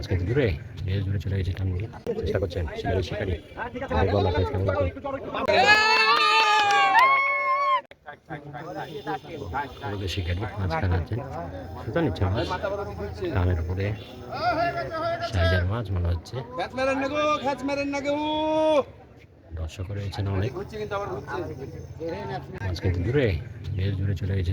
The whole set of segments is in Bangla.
আজকে দূরে বেশ দূরে চলে গেছে টান নিয়ে চেষ্টা করছেন শিকারি শিকারি। সুতা নিচ্ছে মাছ উপরে সাইজের মাছ মনে হচ্ছে। দর্শক রয়েছেন অনেক। মাছ কিন্তু দূরে বেশ দূরে চলে গেছে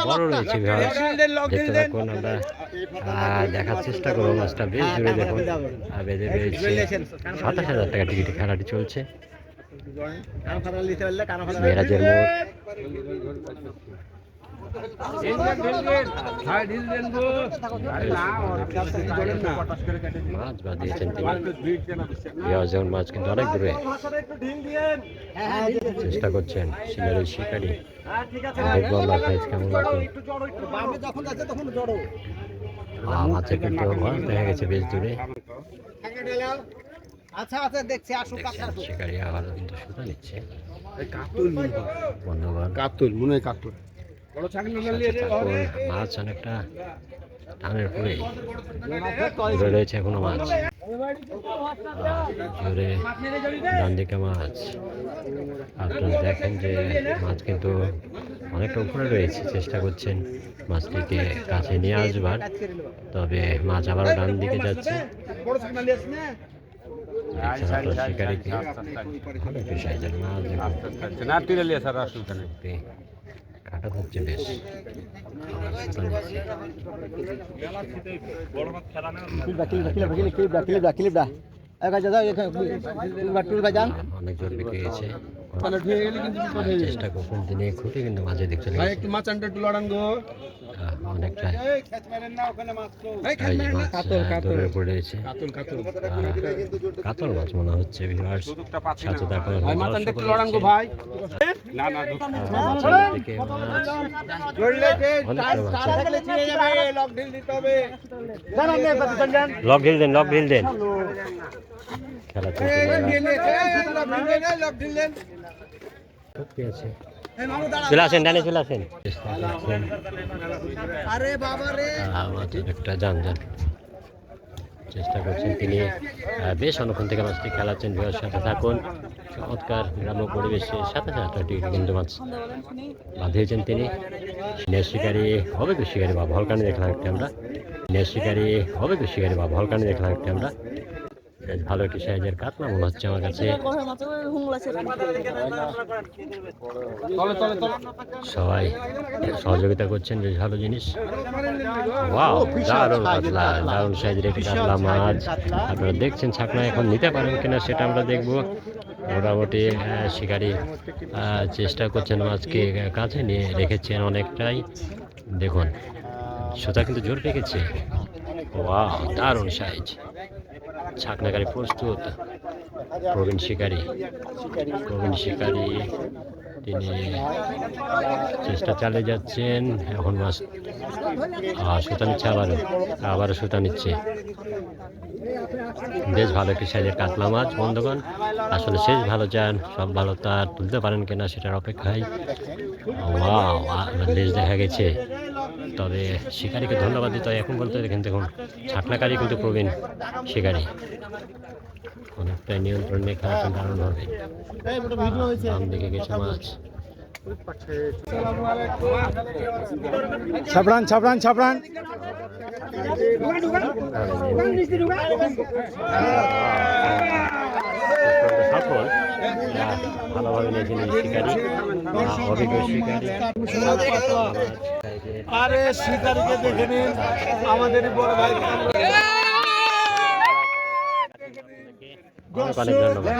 বড় রয়েছে দেখতে থাকুন আমরা দেখার চেষ্টা করব মাছটা বেশ দূরে দেখুন আর বেঁধে সাতাশ হাজার টাকা টিকিটে খেলাটি চলছে মোড়। মাছ বাঁধিয়েছেন তিনি মাছ কিন্তু অনেক দূরে চেষ্টা করছেন শিকারি শিকারি। দেখব আমরা সাইজ কেমন মাছের কিন্তু দেখা গেছে বেশ দূরে। আচ্ছা আচ্ছা দেখছি শিকারি আবারও কিন্তু সুতা নিচ্ছে। কাতুল মনে হয় বন্ধুগণ। কাতুল মনে হয় কাতুল। নিয়ে মাছ অনেকটা টানের পরে। রয়েছে এখনও মাছ। জোরে ডান দিকে মাছ। আপনারা দেখেন যে মাছ কিন্তু অনেকটা উপরে রয়েছে চেষ্টা করছেন মাছটিকে কাছে নিয়ে আসবার। তবে মাছ আবারও ডান দিকে যাচ্ছে নিয়ে শিকারিকে। মাছ। না তুই লিয়ে স্যার আসুন কাটা ধরছে বেশ। চেষ্টা করছেন তিনি খুঁটে কিন্তু মাঝে একটু মাছ আনটা একটু গো। অনেকটা মাছ কাতল মাছ মনে হচ্ছে ভিউয়ার্স সাথে দেখো লক ঢিল দেন লক ঢিল দেন। খেলা চলছে। চলে আসেন ডানে চলে আসেন। একটা যান যান চেষ্টা করছেন তিনি। বেশ অনেকক্ষণ থেকে মাছটি খেলাচ্ছেন ভিউয়ার সাথে থাকুন। চমৎকার গ্রাম্য পরিবেশে সাথে সাথে কিন্তু মাছ বাঁধিয়েছেন তিনি। নেশ শিকারি হবে তো শিকারি বা ভলকানি দেখলাম একটি আমরা। নেশ শিকারি হবে তো শিকারি বা ভলকানি দেখলাম একটি আমরা। বেশ ভালো একটি সাইজের কাতলা, মনে হচ্ছে আমার কাছে সবাই সহযোগিতা করছেন, বেশ ভালো জিনিস। দারুণ কাতলা, দারুণ সাইজের একটি কাতলা মাছ। আপনারা দেখছেন, ছাকনা এখন নিতে পারেন কিনা সেটা আমরা দেখব। মোটামুটি শিকারি চেষ্টা করছেন মাছকে কাছে নিয়ে রেখেছেন অনেকটাই। দেখুন, সুতা কিন্তু জোর রেখেছে ওয়াও দারুণ সাইজ। ছাকনাকারী প্রস্তুত। প্রবীণ শিকারী। প্রবীণ শিকারী, তিনি চেষ্টা চালিয়ে যাচ্ছেন। এখন মাছ সুতা নিচ্ছে আবারও আবারও সুতা নিচ্ছে। বেশ ভালো একটি সাইজের কাতলা মাছ, বন্ধুগণ। আসলে শেষ ভালো চান, সব ভালো তার তুলতে পারেন কিনা সেটার অপেক্ষায়। লেজ দেখা গেছে। তবে শিকারীকে ধন্যবাদ দিতে হয়। এখন বলতে দেখেন দেখুন ছাকনাকারী কিন্তু প্রবীণ শিকারী অনেকটাই নিয়ন্ত্রণ নিয়ে খেলাচ্ছেন দারুণভাবে বাম দিকে গেছে মাছ ছাপড়ান ছাপড়ান ছাপড়ান। সফল ভালোভাবে অভিজ্ঞ শিকারি। আরে শিকারিকে দেখে নিন। আমাদের বড় ভাই অনেক অনেক ধন্যবাদ